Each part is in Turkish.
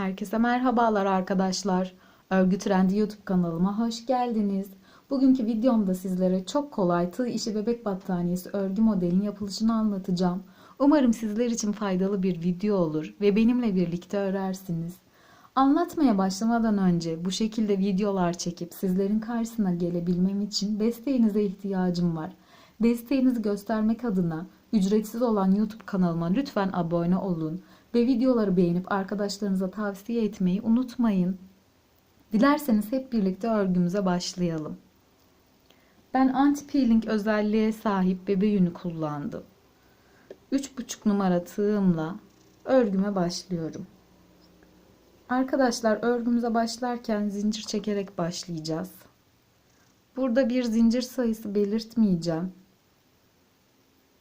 Herkese merhabalar arkadaşlar. Örgü Trendi YouTube kanalıma hoş geldiniz. Bugünkü videomda sizlere çok kolay tığ işi bebek battaniyesi örgü modelin yapılışını anlatacağım. Umarım sizler için faydalı bir video olur ve benimle birlikte örersiniz. Anlatmaya başlamadan önce bu şekilde videolar çekip sizlerin karşısına gelebilmem için desteğinize ihtiyacım var. Desteğinizi göstermek adına ücretsiz olan YouTube kanalıma lütfen abone olun ve videoları beğenip arkadaşlarınıza tavsiye etmeyi unutmayın. Dilerseniz hep birlikte örgümüze başlayalım. Ben anti peeling özelliğe sahip bebe yünü kullandım. 3,5 numara tığımla örgüme başlıyorum. Arkadaşlar örgümüze başlarken zincir çekerek başlayacağız. Burada bir zincir sayısı belirtmeyeceğim.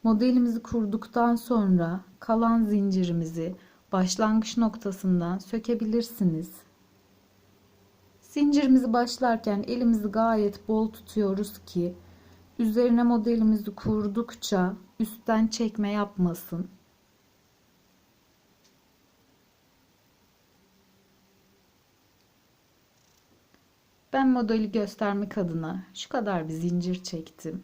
Modelimizi kurduktan sonra kalan zincirimizi başlangıç noktasından sökebilirsiniz. Zincirimizi başlarken elimizi gayet bol tutuyoruz ki üzerine modelimizi kurdukça üstten çekme yapmasın. Ben modeli göstermek adına şu kadar bir zincir çektim.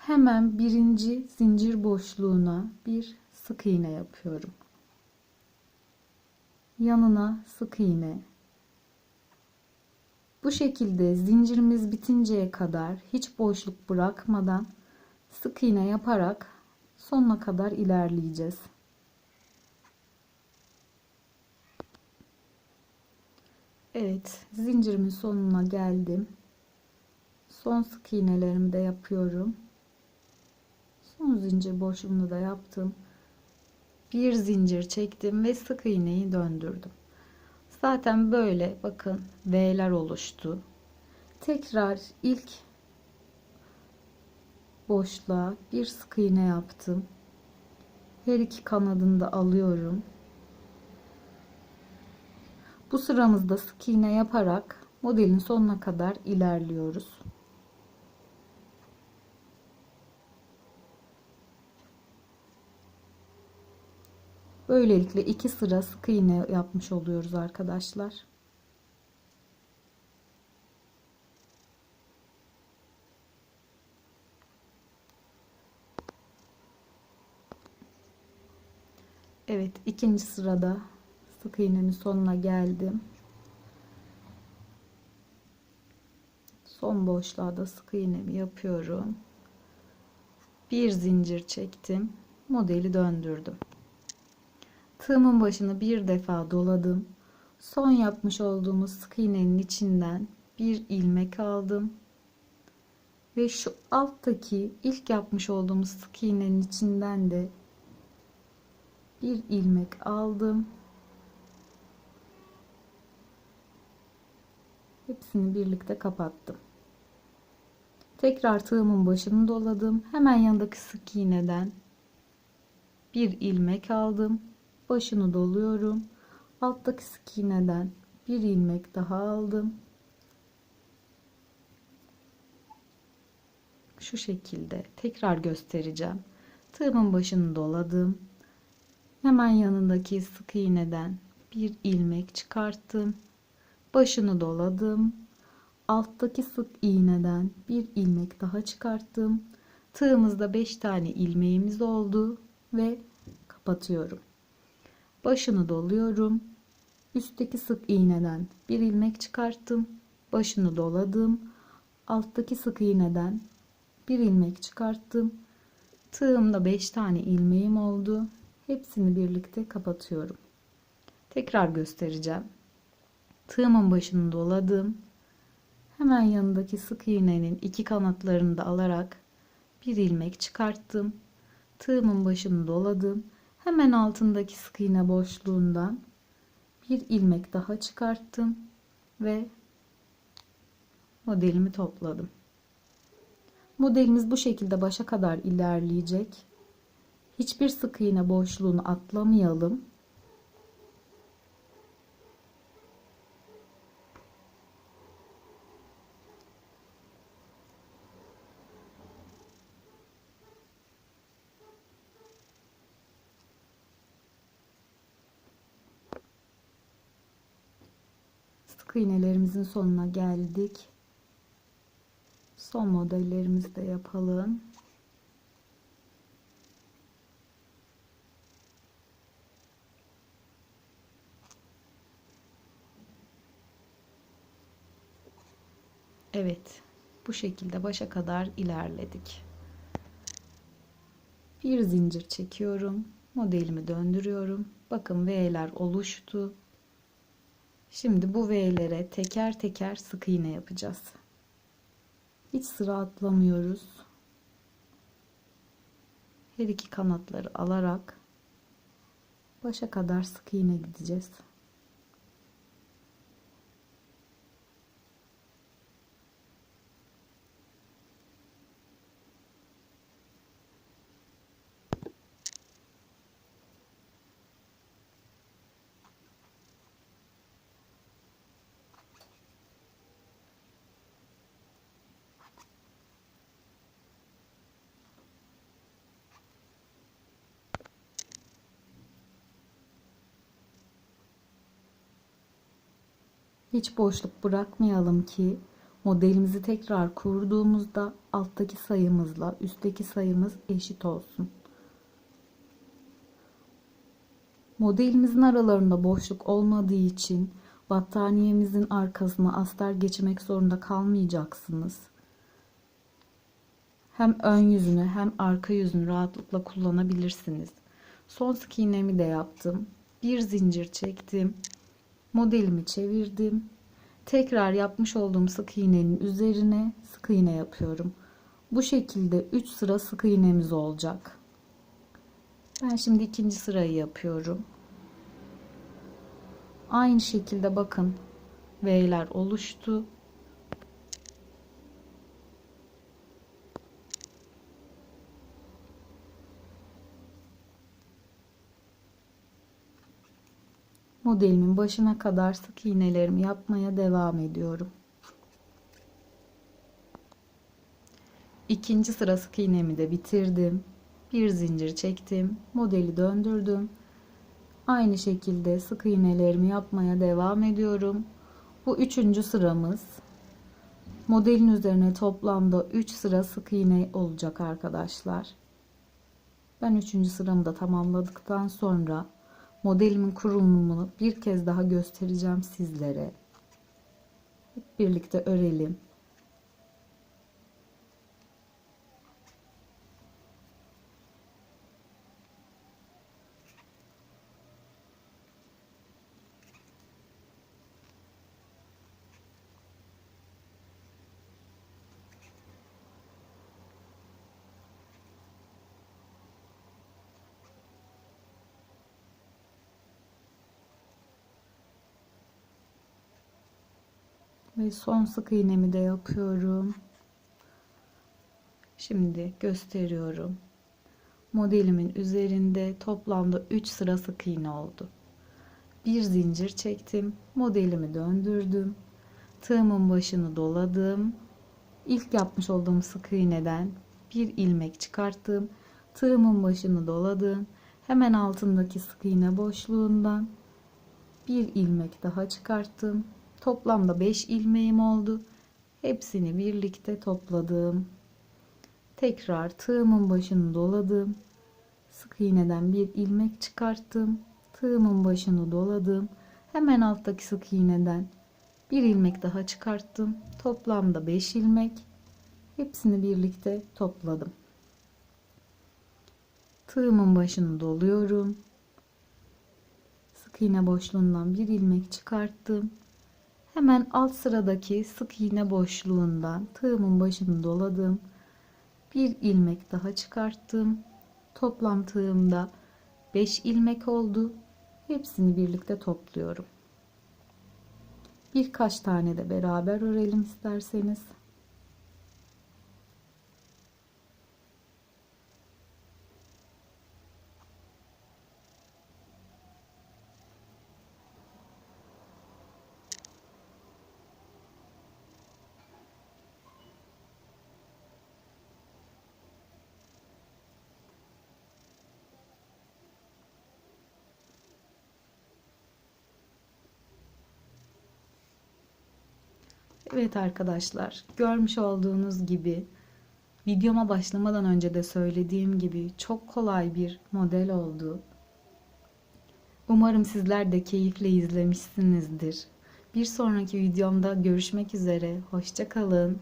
Hemen birinci zincir boşluğuna bir sık iğne yapıyorum. Yanına sık iğne. Bu şekilde zincirimiz bitinceye kadar hiç boşluk bırakmadan sık iğne yaparak sonuna kadar ilerleyeceğiz. Evet, zincirimin sonuna geldim. Son sık iğnelerimi de yapıyorum. Son zincir boşluğunu da yaptım. Bir zincir çektim ve sık iğneyi döndürdüm. Zaten böyle bakın V'ler oluştu. Tekrar ilk boşluğa bir sık iğne yaptım. Her iki kanadını da alıyorum. Bu sıramızda sık iğne yaparak modelin sonuna kadar ilerliyoruz. Böylelikle iki sıra sık iğne yapmış oluyoruz arkadaşlar. Evet ikinci sırada sık iğnenin sonuna geldim. Son boşluğa da sık iğnemi yapıyorum. Bir zincir çektim. Modeli döndürdüm. Tığımın başını bir defa doladım. Son yapmış olduğumuz sık iğnenin içinden bir ilmek aldım. Ve şu alttaki ilk yapmış olduğumuz sık iğnenin içinden de bir ilmek aldım. Hepsini birlikte kapattım. Tekrar tığımın başını doladım. Hemen yanındaki sık iğneden bir ilmek aldım başını doluyorum. Alttaki sık iğneden bir ilmek daha aldım. Şu şekilde tekrar göstereceğim. Tığımın başını doladım. Hemen yanındaki sık iğneden bir ilmek çıkarttım. Başını doladım. Alttaki sık iğneden bir ilmek daha çıkarttım. Tığımızda 5 tane ilmeğimiz oldu ve kapatıyorum. Başını doluyorum. Üstteki sık iğneden bir ilmek çıkarttım. Başını doladım. Alttaki sık iğneden bir ilmek çıkarttım. Tığımda 5 tane ilmeğim oldu. Hepsini birlikte kapatıyorum. Tekrar göstereceğim. Tığımın başını doladım. Hemen yanındaki sık iğnenin iki kanatlarını da alarak bir ilmek çıkarttım. Tığımın başını doladım. Hemen altındaki sık iğne boşluğundan bir ilmek daha çıkarttım ve modelimi topladım. Modelimiz bu şekilde başa kadar ilerleyecek. Hiçbir sık iğne boşluğunu atlamayalım. Sık iğnelerimizin sonuna geldik. Son modellerimizi de yapalım. Evet, bu şekilde başa kadar ilerledik. Bir zincir çekiyorum. Modelimi döndürüyorum. Bakın V'ler oluştu. Şimdi bu V'lere teker teker sık iğne yapacağız. Hiç sıra atlamıyoruz. Her iki kanatları alarak başa kadar sık iğne gideceğiz. Hiç boşluk bırakmayalım ki modelimizi tekrar kurduğumuzda alttaki sayımızla üstteki sayımız eşit olsun. Modelimizin aralarında boşluk olmadığı için battaniyemizin arkasına astar geçmek zorunda kalmayacaksınız. Hem ön yüzünü hem arka yüzünü rahatlıkla kullanabilirsiniz. Son sık iğnemi de yaptım. Bir zincir çektim modelimi çevirdim. Tekrar yapmış olduğum sık iğnenin üzerine sık iğne yapıyorum. Bu şekilde 3 sıra sık iğnemiz olacak. Ben şimdi ikinci sırayı yapıyorum. Aynı şekilde bakın V'ler oluştu. Modelimin başına kadar sık iğnelerimi yapmaya devam ediyorum. İkinci sıra sık iğnemi de bitirdim. Bir zincir çektim. Modeli döndürdüm. Aynı şekilde sık iğnelerimi yapmaya devam ediyorum. Bu üçüncü sıramız. Modelin üzerine toplamda 3 sıra sık iğne olacak arkadaşlar. Ben üçüncü sıramı da tamamladıktan sonra modelimin kurulumunu bir kez daha göstereceğim sizlere. Hep birlikte örelim. Ve son sık iğnemi de yapıyorum. Şimdi gösteriyorum. Modelimin üzerinde toplamda 3 sıra sık iğne oldu. Bir zincir çektim. Modelimi döndürdüm. Tığımın başını doladım. İlk yapmış olduğum sık iğneden bir ilmek çıkarttım. Tığımın başını doladım. Hemen altındaki sık iğne boşluğundan bir ilmek daha çıkarttım. Toplamda 5 ilmeğim oldu. Hepsini birlikte topladım. Tekrar tığımın başını doladım. Sık iğneden bir ilmek çıkarttım. Tığımın başını doladım. Hemen alttaki sık iğneden bir ilmek daha çıkarttım. Toplamda 5 ilmek. Hepsini birlikte topladım. Tığımın başını doluyorum. Sık iğne boşluğundan bir ilmek çıkarttım. Hemen alt sıradaki sık iğne boşluğundan tığımın başını doladım. Bir ilmek daha çıkarttım. Toplam tığımda 5 ilmek oldu. Hepsini birlikte topluyorum. Birkaç tane de beraber örelim isterseniz. Evet arkadaşlar, görmüş olduğunuz gibi videoma başlamadan önce de söylediğim gibi çok kolay bir model oldu. Umarım sizler de keyifle izlemişsinizdir. Bir sonraki videomda görüşmek üzere. Hoşça kalın.